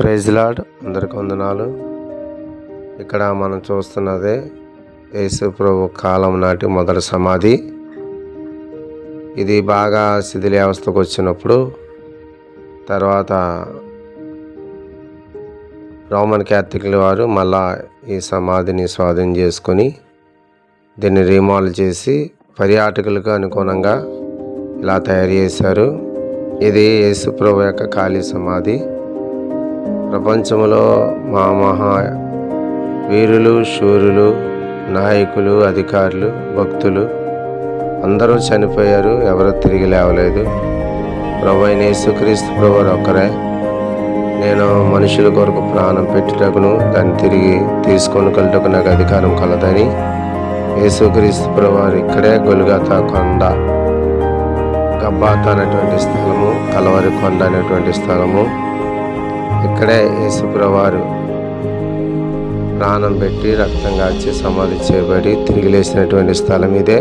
Praise lord అందరికి వందనాలు. ఇక్కడ మనం చూస్తున్నదే యేసు ప్రభు కాలం నాటి మొదటి సమాధి. ఇది బాగా శిథిలావస్థకు వచ్చినప్పుడు తర్వాత రోమన్ క్యాథలిక్ల వారు మళ్ళా ఈ సమాధిని స్వాధీనం చేసుకొని దీన్ని రీమాల్ చేసి పర్యాటకులకు అనుగుణంగా ఇలా తయారు చేశారు. ఇది యేసుప్రభు యొక్క ఖాళీ సమాధి. ప్రపంచంలో మా మహా వీరులు శూరులు నాయకులు అధికారులు భక్తులు అందరూ చనిపోయారు. ఎవరు తిరిగి లేవలేదు. ప్రభు అయిన యేసుక్రీస్తు ప్రభు ఒక్కరే. నేను మనుషుల కొరకు ప్రాణం పెట్టుటకును దాన్ని తిరిగి తీసుకొని కలుటకు నాకు అధికారం కలదని యేసుక్రీస్తు ప్రభువారు ఇక్కడే గొలుగాతా కొండ గబ్బాత అనేటువంటి స్థలము కలవరి కొండ అనేటువంటి స్థలము ఇక్కడే యేసుప్రవారు ప్రాణం పెట్టి రక్తం కాచి సమాధి చేయబడి తిరిగి లేచినటువంటి స్థలం ఇదే.